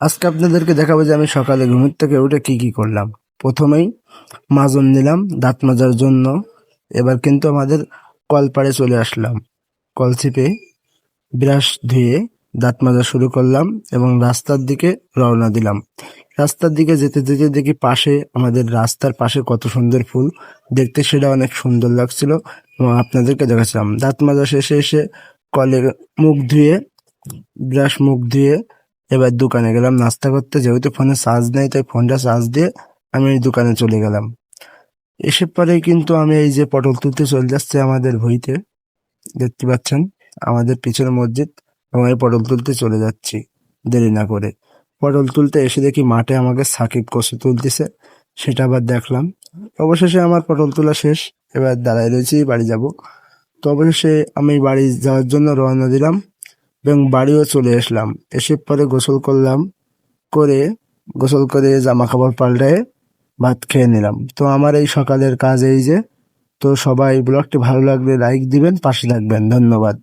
আজকে আপনাদেরকে দেখাবো যে আমি সকালে ঘুমের থেকে উঠে কি কি করলাম। প্রথমেই মাজন নিলাম দাঁত মাজার জন্য। এবার কিন্তু আমাদের কলপাড়ে চলে আসলাম। কল চিপে ব্রাশ ধুয়ে দাঁত মাজা শুরু করলাম এবং রাস্তার দিকে রওনা দিলাম। রাস্তার দিকে যেতে যেতে দেখি পাশে, আমাদের রাস্তার পাশে কত সুন্দর ফুল। দেখতে সেটা অনেক সুন্দর লাগছিল এবং আপনাদেরকে দেখাচ্ছিলাম। দাঁত মাজা শেষে এসে কলের মুখ ধুয়ে, ব্রাশ মুখ ধুয়ে এবার দোকানে গেলাম, নাস্তা করতে। যেহেতু ফোনে চার্জ নেই, তাই ফোনটা চার্জ দিয়ে আমি দোকানে চলে গেলাম। এসে পরে কিন্তু আমি এই যে পটল তুলতে চলে যাচ্ছে আমাদের ভুঁইতে। দেখতে পাচ্ছেন, আমাদের পিছনে মসজিদ এবং এই পটল তুলতে চলে যাচ্ছি, দেরি না করে। পটল তুলতে এসে দেখি মাঠে আমাকে সাকিব কষে তুলতেছে, সেটা আবার দেখলাম। অবশেষে আমার পটল তোলা শেষ, এবার দাঁড়ায় রয়েছি, বাড়ি যাব। তো অবশেষে আমি বাড়ি যাওয়ার জন্য রওনা দিলাম। এবং বাড়িও চলে আসলাম। এসে পরে গোসল করলাম, করে গোসল করে জামা কাপড় পাল্টায় ভাত খেয়ে নিলাম। তো আমার এই সকালের কাজ এই যে, তো সবাই ব্লগটি ভালো লাগলে লাইক দিবেন, পাশে থাকবেন। ধন্যবাদ।